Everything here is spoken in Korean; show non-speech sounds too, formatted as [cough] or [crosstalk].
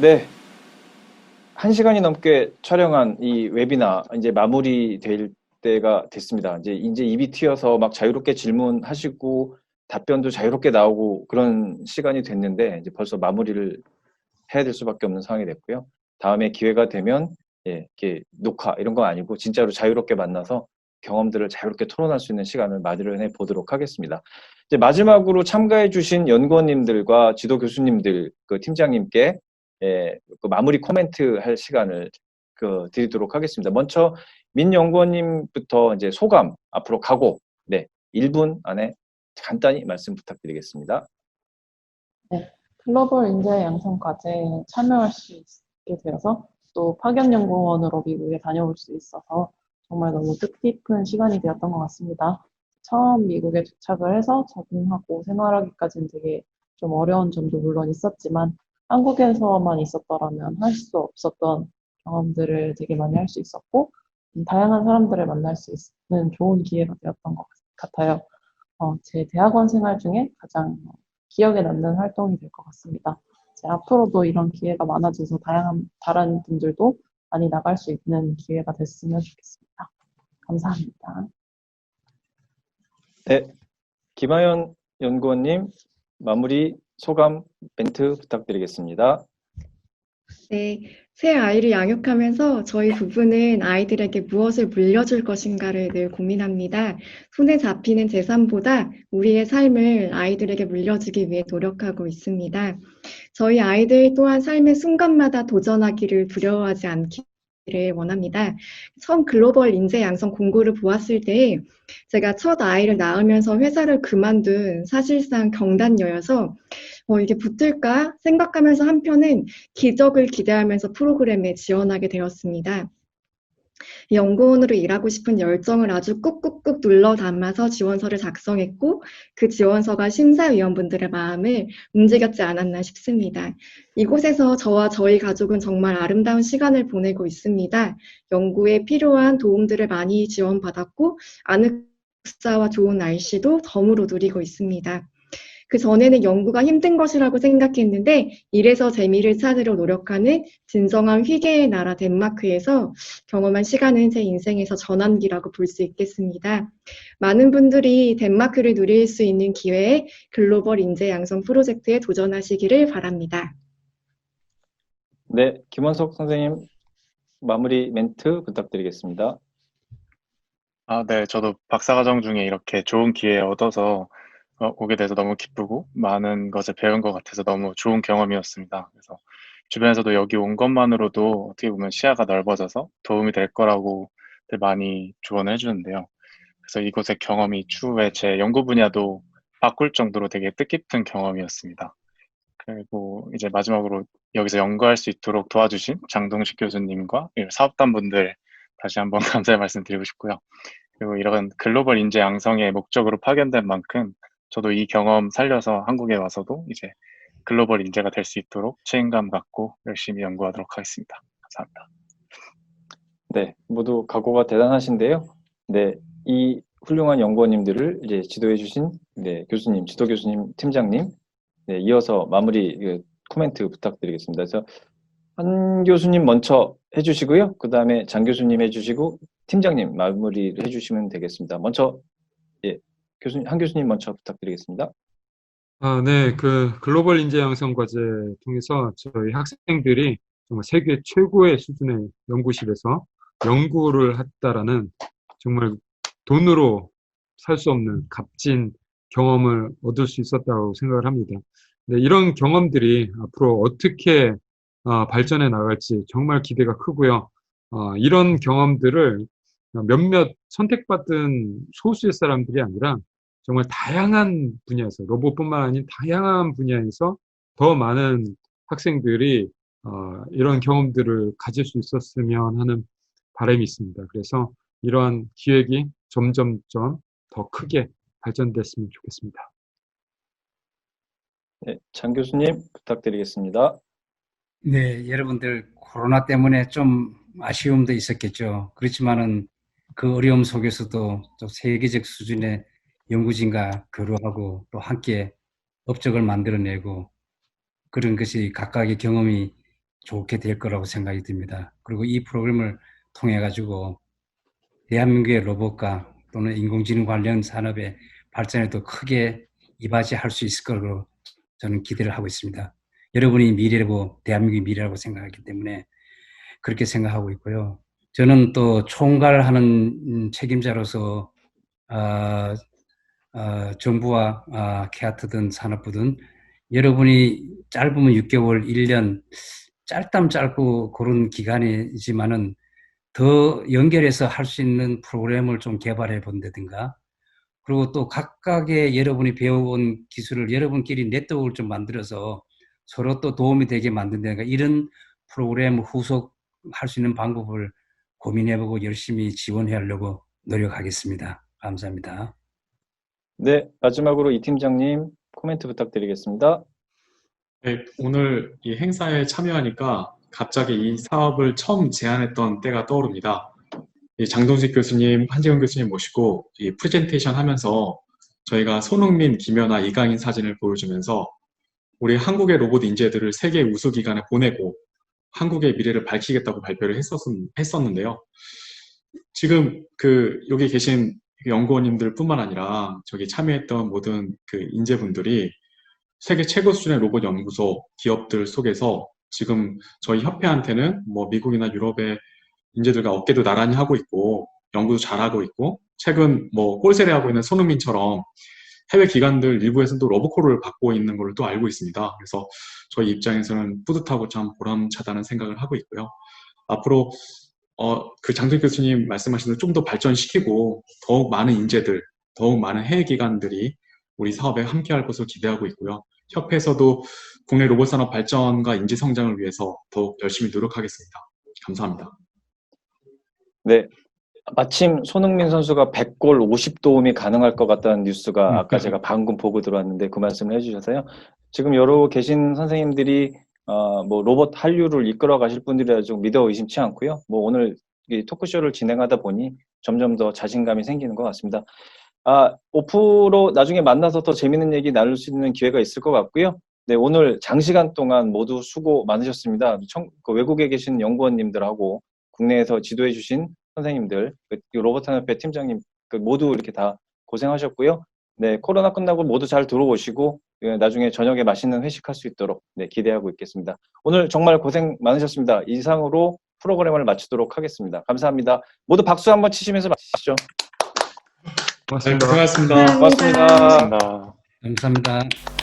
네. 한 시간이 넘게 촬영한 이 웨비나 이제 마무리될 때가 됐습니다. 이제 이제 입이 튀어서 막 자유롭게 질문하시고 답변도 자유롭게 나오고 그런 시간이 됐는데 이제 벌써 마무리를 해야 될 수밖에 없는 상황이 됐고요. 다음에 기회가 되면 예, 이렇게 녹화 이런 건 아니고 진짜로 자유롭게 만나서 경험들을 자유롭게 토론할 수 있는 시간을 마련해 보도록 하겠습니다. 이제 마지막으로 참가해 주신 연구원님들과 지도 교수님들, 그 팀장님께 예, 그 마무리 코멘트 할 시간을 그 드리도록 하겠습니다. 먼저 민 연구원님부터 이제 소감 앞으로 가고 네 1분 안에 간단히 말씀 부탁드리겠습니다. 글로벌 인재 양성 과제에 참여할 수 있게 되어서 또 파견 연구원으로 미국에 다녀올 수 있어서 정말 너무 뜻깊은 시간이 되었던 것 같습니다. 처음 미국에 도착을 해서 적응하고 생활하기까지는 되게 좀 어려운 점도 물론 있었지만 한국에서만 있었더라면 할 수 없었던 경험들을 되게 많이 할 수 있었고 음, 다양한 사람들을 만날 수 있는 좋은 기회가 되었던 것 같아요. 어, 제 대학원 생활 중에 가장 어, 기억에 남는 활동이 될 것 같습니다. 앞으로도 이런 기회가 많아져서 다양한 다른 분들도 많이 나갈 수 있는 기회가 됐으면 좋겠습니다. 감사합니다. 네, 김하연 연구원님 마무리 소감 멘트 부탁드리겠습니다. 네, 새 아이를 양육하면서 저희 부부는 아이들에게 무엇을 물려줄 것인가를 늘 고민합니다. 손에 잡히는 재산보다 우리의 삶을 아이들에게 물려주기 위해 노력하고 있습니다. 저희 아이들 또한 삶의 순간마다 도전하기를 두려워하지 않기 를 원합니다. 처음 글로벌 인재 양성 공고를 보았을 때 제가 첫 아이를 낳으면서 회사를 그만둔 사실상 경단녀여서 어, 이게 붙을까 생각하면서 한편은 기적을 기대하면서 프로그램에 지원하게 되었습니다. 연구원으로 일하고 싶은 열정을 아주 꾹꾹꾹 눌러 담아서 지원서를 작성했고 그 지원서가 심사위원분들의 마음을 움직였지 않았나 싶습니다. 이곳에서 저와 저희 가족은 정말 아름다운 시간을 보내고 있습니다. 연구에 필요한 도움들을 많이 지원받았고 아늑사와 좋은 날씨도 덤으로 누리고 있습니다. 그 전에는 연구가 힘든 것이라고 생각했는데 이래서 재미를 찾으려 노력하는 진정한 희귀의 나라 덴마크에서 경험한 시간은 제 인생에서 전환기라고 볼 수 있겠습니다. 많은 분들이 덴마크를 누릴 수 있는 기회에 글로벌 인재 양성 프로젝트에 도전하시기를 바랍니다. 네, 김원석 선생님 마무리 멘트 부탁드리겠습니다. 아, 네. 저도 박사과정 중에 이렇게 좋은 기회 얻어서 어, 오게 돼서 너무 기쁘고 많은 것을 배운 것 같아서 너무 좋은 경험이었습니다. 그래서 주변에서도 여기 온 것만으로도 어떻게 보면 시야가 넓어져서 도움이 될 거라고 많이 조언을 해주는데요. 그래서 이곳의 경험이 추후에 제 연구 분야도 바꿀 정도로 되게 뜻깊은 경험이었습니다. 그리고 이제 마지막으로 여기서 연구할 수 있도록 도와주신 장동식 교수님과 사업단 분들 다시 한번 [laughs] 감사의 말씀 드리고 싶고요. 그리고 이런 글로벌 인재 양성의 목적으로 파견된 만큼 저도 이 경험 살려서 한국에 와서도 이제 글로벌 인재가 될 수 있도록 책임감 갖고 열심히 연구하도록 하겠습니다. 감사합니다. 네, 모두 각오가 대단하신데요. 네, 이 훌륭한 연구원님들을 이제 지도해 주신 네, 교수님, 지도 교수님, 팀장님, 네, 이어서 마무리 그, 코멘트 부탁드리겠습니다. 그래서 한 교수님 먼저 해주시고요. 그 다음에 장 교수님 해주시고 팀장님 마무리를 해주시면 되겠습니다. 먼저 예, 교수님 한 교수님 먼저 부탁드리겠습니다. 아, 네, 그 글로벌 인재 양성 과제 통해서 저희 학생들이 정말 세계 최고의 수준의 연구실에서 연구를 했다라는 정말 돈으로 살 수 없는 값진 경험을 얻을 수 있었다고 생각을 합니다. 네, 이런 경험들이 앞으로 어떻게 어, 발전해 나갈지 정말 기대가 크고요. 어, 이런 경험들을 몇몇 선택받은 소수의 사람들이 아니라 정말 다양한 분야에서 로봇뿐만 아닌 다양한 분야에서 더 많은 학생들이 어, 이런 경험들을 가질 수 있었으면 하는 바람이 있습니다. 그래서 이러한 기획이 점점점 더 크게 발전됐으면 좋겠습니다. 네, 장 교수님 부탁드리겠습니다. 네, 여러분들 코로나 때문에 좀 아쉬움도 있었겠죠. 그렇지만은 그 어려움 속에서도 또 세계적 수준의 연구진과 교류하고 또 함께 업적을 만들어내고 그런 것이 각각의 경험이 좋게 될 거라고 생각이 듭니다. 그리고 이 프로그램을 통해 가지고 대한민국의 로봇과 또는 인공지능 관련 산업의 발전에도 크게 이바지할 수 있을 거라고 저는 기대를 하고 있습니다. 여러분이 미래라고 대한민국이 미래라고 생각하기 때문에 그렇게 생각하고 있고요. 저는 또 총괄하는 음, 책임자로서 아, 아, 정부와 아, 케아트든 산업부든 여러분이 짧으면 6개월, 1년 짧다면 짧고 그런 기간이지만은 더 연결해서 할 수 있는 프로그램을 좀 개발해 본다든가 그리고 또 각각의 여러분이 배워온 기술을 여러분끼리 네트워크를 좀 만들어서 서로 또 도움이 되게 만든다든가 이런 프로그램 후속할 수 있는 방법을 고민해보고 열심히 지원해 하려고 노력하겠습니다. 감사합니다. 네, 마지막으로 이 팀장님 코멘트 부탁드리겠습니다. 네, 오늘 이 행사에 참여하니까 갑자기 이 사업을 처음 제안했던 때가 떠오릅니다. 이 장동식 교수님, 한지훈 교수님 모시고 이 프레젠테이션 하면서 저희가 손흥민, 김연아, 이강인 사진을 보여주면서 우리 한국의 로봇 인재들을 세계 우수 기관에 보내고 한국의 미래를 밝히겠다고 발표를 했었, 했었는데요. 지금 그 여기 계신 연구원님들 뿐만 아니라 저기 참여했던 모든 그 인재분들이 세계 최고 수준의 로봇 연구소 기업들 속에서 지금 저희 협회한테는 뭐 미국이나 유럽의 인재들과 어깨도 나란히 하고 있고 연구도 잘하고 있고 최근 뭐 꼴세례 하고 있는 손흥민처럼 해외 기관들 일부에서도 러브콜을 받고 있는 걸로 또 알고 있습니다. 그래서 저희 입장에서는 뿌듯하고 참 보람차다는 생각을 하고 있고요. 앞으로 어, 그 장준 교수님 말씀하신 대로 좀 더 발전시키고 더욱 많은 인재들, 더욱 많은 해외 기관들이 우리 사업에 함께할 것을 기대하고 있고요. 협회에서도 국내 로봇 산업 발전과 인재 성장을 위해서 더욱 열심히 노력하겠습니다. 감사합니다. 네, 마침 손흥민 선수가 100골 50도움이 가능할 것 같다는 뉴스가 아까 제가 방금 보고 들어왔는데 그 말씀을 해주셔서요. 지금 여러 계신 선생님들이 어, 뭐 로봇 한류를 이끌어 가실 분들이라 좀 믿어 의심치 않고요. 뭐 오늘 이 토크쇼를 진행하다 보니 점점 더 자신감이 생기는 것 같습니다. 아, 오프로 나중에 만나서 더 재밌는 얘기 나눌 수 있는 기회가 있을 것 같고요. 네, 오늘 장시간 동안 모두 수고 많으셨습니다. 청, 그 외국에 계신 연구원님들하고 국내에서 지도해 주신 선생님들, 그 로봇산업회 팀장님 그 모두 이렇게 다 고생하셨고요. 네, 코로나 끝나고 모두 잘 들어오시고 예, 나중에 저녁에 맛있는 회식할 수 있도록 네, 기대하고 있겠습니다. 오늘 정말 고생 많으셨습니다. 이상으로 프로그램을 마치도록 하겠습니다. 감사합니다. 모두 박수 한번 치시면서 마치시죠. 네, 고맙습니다. 고맙습니다. 감사합니다. 감사합니다.